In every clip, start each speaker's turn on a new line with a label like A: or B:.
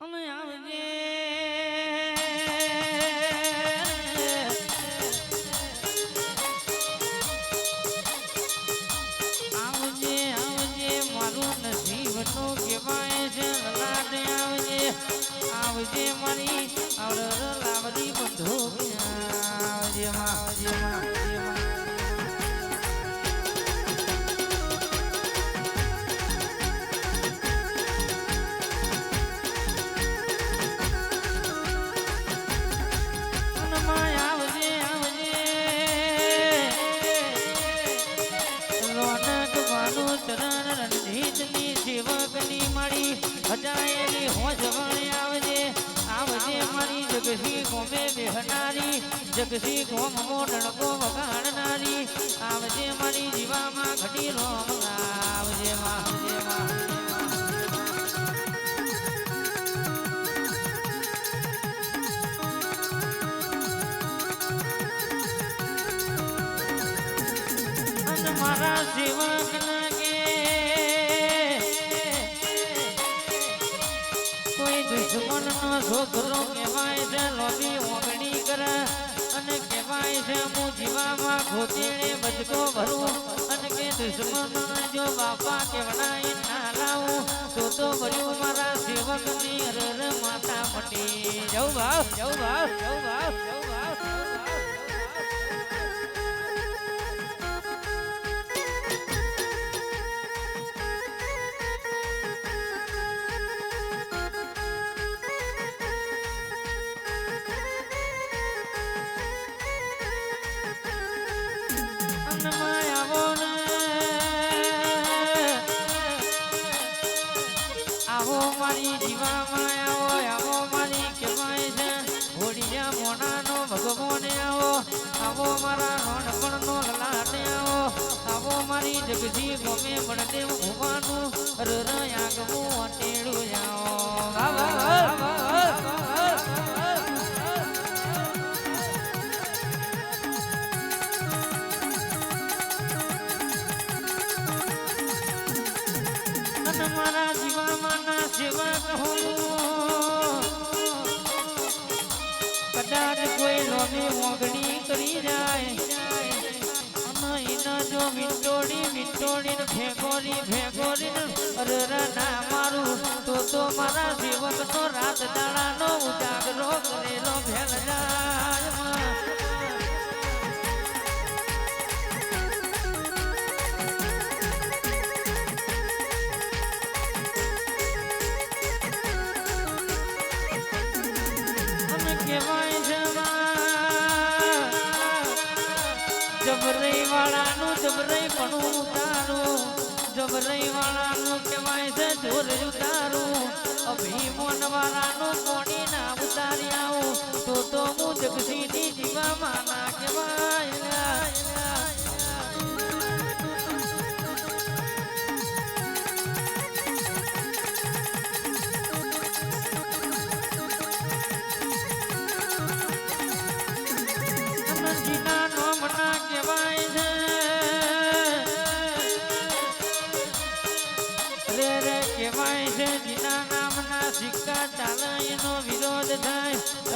A: અમે આવજે આવજે જગસી ગોમે બેહનારી જગસી ગોમ મોડણકો કાણનારી આવજે મારી જીવામાં ઘટી રોમ આવજે આવજે મારા સેવક છોકરો કહેવાય છે લોબી ઓગણી કરે અને કહેવાય છે હું જીવામાં ખોતીને બચકો ભરું અને કે દુશ્મન જો બાપા કેવડાય ના લાવું તો તો ભર્યું મારા સેવકની અરર માતા મટી જવું ભાવ જવું ભાવ જવું ભાવ અન્નમાં ગમે પણ દેવ ભગવાનું રયા જગજી ગમે કદાચ કોઈ લોભી મોગણી કરી જાય. એના જો વિંટોડી વિંટોડીને ભેગોરી, ભેગોરીને અરર ના મારું, તો તો મારા સેવકનો રાત દાડાનો ઉજાગરો કરેલો ભેલ જાય. જબરઈ વાળાનું જબરઈ પણ ઉતારું. જબરઈ વાળાનું કહેવાય છે જોર ઉતારું. અભિમોન વાળાનું કોણી ના ઉતારી આવું તો તો હું જગસીની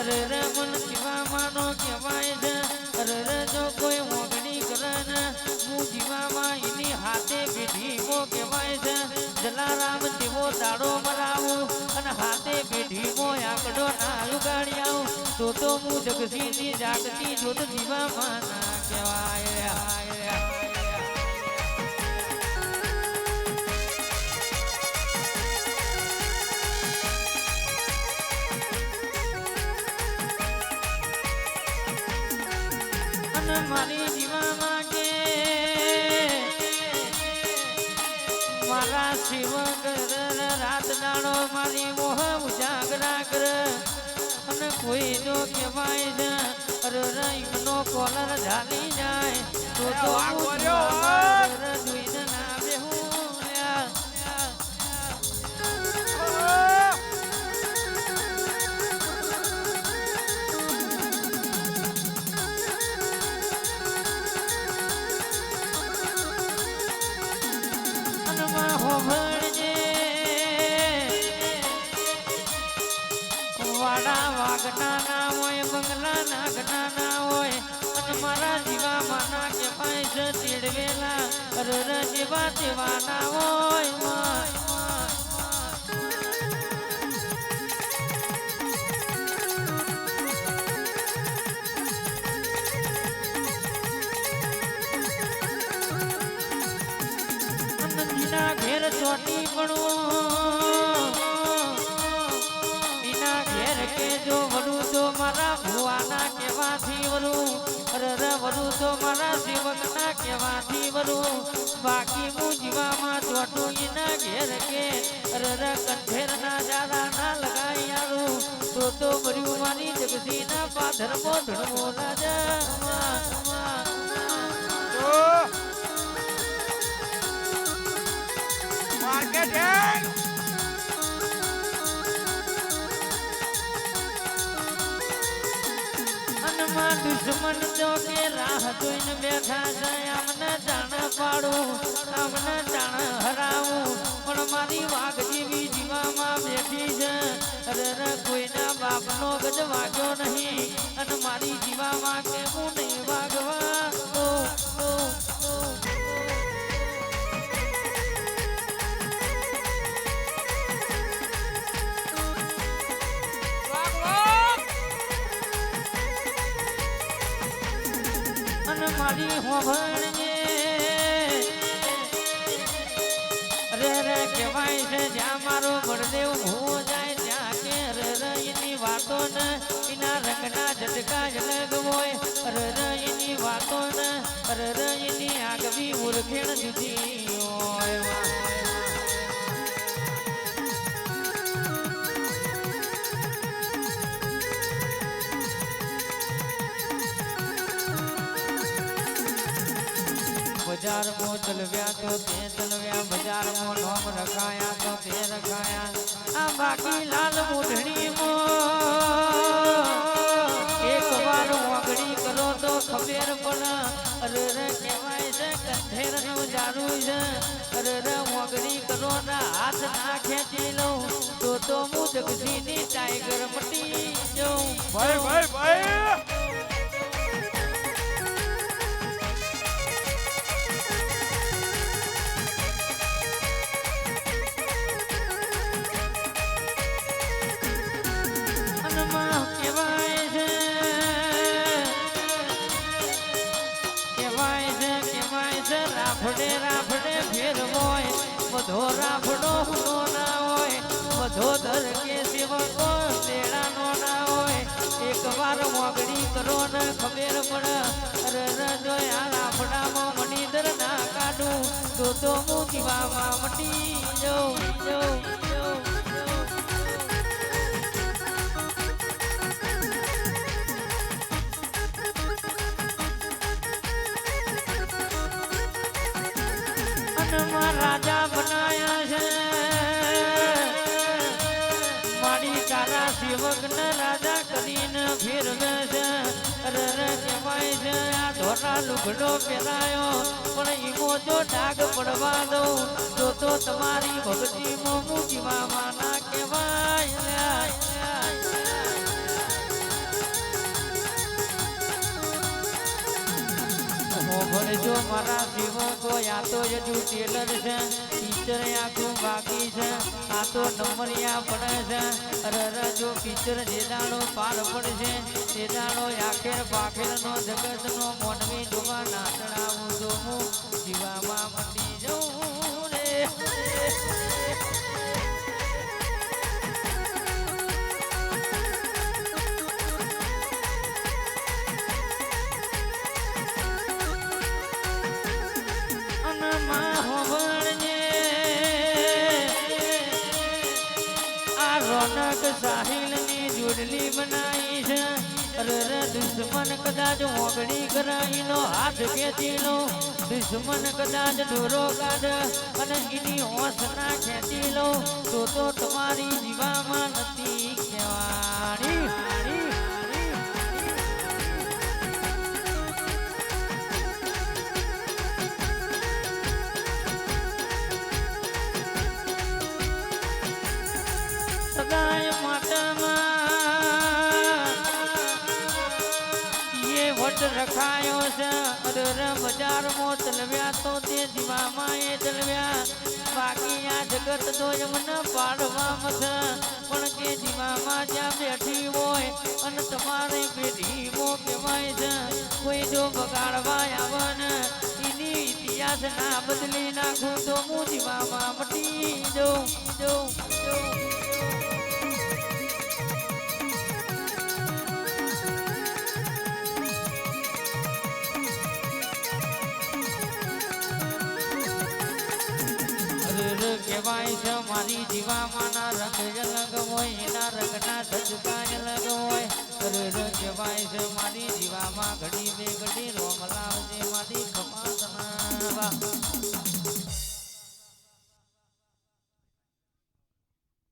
A: અરે રે મન જીવામાંનો કહેવાય છે? અરે જો કોઈ ઓગણી કરે ને, હું જીવામાં એની હાથે પેઢીમો કહેવાય છે? જલારામ તેવો દાડો મરાવું અને હાથે પેઢીમો આંકડો ના આવું તો તો હું જગસીની જાગતી જોત જીવામાં ના કહેવાય અને મારી જીવા કે મારા શિવ રાત દાડો મારી મોહ ઉજાગરા કર. અને કોઈ જો કહેવાય છે અરે રહીમનો કોલર ઝાલી જાય. તો તો
B: વાહ,
A: હું વાડા વાઘના ના હોય, બંગલા નાગના ના હોય. અને મારા જીવા માના કહેવાય છે તેડવેલા અરર જેવા તેવા ના હોય ઘેર ચોટી પડવું જો વડું તો મારા ભુવાના કેવાથી વરું. અરર વરું તો મારા સેવકના કેવાથી વરું. બાકી હું જીવામાં ચોટું એના ઘેર કે અરે કંઠેરના જારા ના લગાઈ આલું તો તો ભર્યું મારી જગસીના પાથરમો ધણવો રાજા
B: માર્કેટિંગ
A: અનમાં દુશ્મન તો કે રાહ જોઈને બેઠા છે. આમને જાણ પાડું આમને જાણ હરાવું. પણ મારી વાઘ જેવી જીવામાં બેઠી છે. અરે રે કોઈના બાપનો ગજ વાગ્યો નહીં. અને મારી જીવામાં કે હું નહીં વાગવા. ઓ, ઓ, ઓ. મારી હોભળને. રે રે કહેવાય છે, જ્યાં મારો બળદેવ હો જાય, ત્યાં કે રે રે એની વાતો ને. એના રંગના ઝટકા જલગ હોય. રે રે એની વાતો ને. રે રે એની આગવી ઓળખેણ જુદી હોય. બજારમાં ચલવ્યા તો તે ચલવ્યા બજારમાં નોમ રખાયા તો તે રખાયા. આ બાકી લાલ મૂઢણીમાં એક વાર વાગડી કરો તો ખબર પણ. અરે રે કહેવાય છે કંઠેરનું જારું છે. અરે રે વાગડી કરો ના હાથ ના ખેંચી લઉં. તો તો હું જગસીની ટાઈગર મટી જઉં.
B: ભાઈ ભાઈ ભાઈ!
A: રાફડે રાફડે ફેરવોય બધો રાફડો હુનો ના હોય, બધો દર કે સેવકો લેડાનો ના હોય. એક વાર મોગડી કરો ને ખબર પડે, અરે રે જો આ રાફડામાં મણી દર ના કાઢું. તો તો હું દીવામાં મટી જાઉં જાઉં જાઉં. રાજા બનાયા છે. મારી તારા સેવક ને રાજા કરીને ફેરવે છે. રે કહેવાય છે, આ ધોરા લુગડો પહેરાયો. પણ ઈમો જો ડાગ પડવા દઉં. તો તો તમારી ભક્તિમાં હું જીવામાં ના. કહેવાય જો મારા સેવકો યા તો હજુ ટેલર છે પિક્ચર આખું બાકી છે. આ તો નંબરિયા પડે છે. અરે જો પિક્ચર જે દાડો પાર પડશે તે આખેર પાખેરનો જગતનો મોનવી જોવા નાચડાવું તો હું જીવામાં મટી જઉં રે. દુશ્મન કદાચ ઓગળી કરાઈનો હાથ લો દુશ્મન કદાચ દોરો કાઢ અને એની હોશ ના ખેંચી લો તો તો તમારી જીવામાં નથી કહેવાની રખાયો છે. અરે રે બજારમાં ચલવ્યા તો તે દીવામાં એ ચલવ્યા બાકી આ જગત તો એમને પાડવામાં છે. પણ કે દીવામાં જ્યાં બેઠી હોય અને તમારી પેઢીમાં કહેવાય છે. કોઈ જો બગાડવા આવે એની ઇતિહાસ ના બદલી નાખું તો હું દીવામાં મટી જઉં જઉં જઉં છે. મારી જીવામાના રંગ અલગ હોય, એના રંગના સજકા હોય. અરર કહેવાય છે. જીવામાં ઘડી બે ઘડી રોમ લાવજે મારી ખમાસના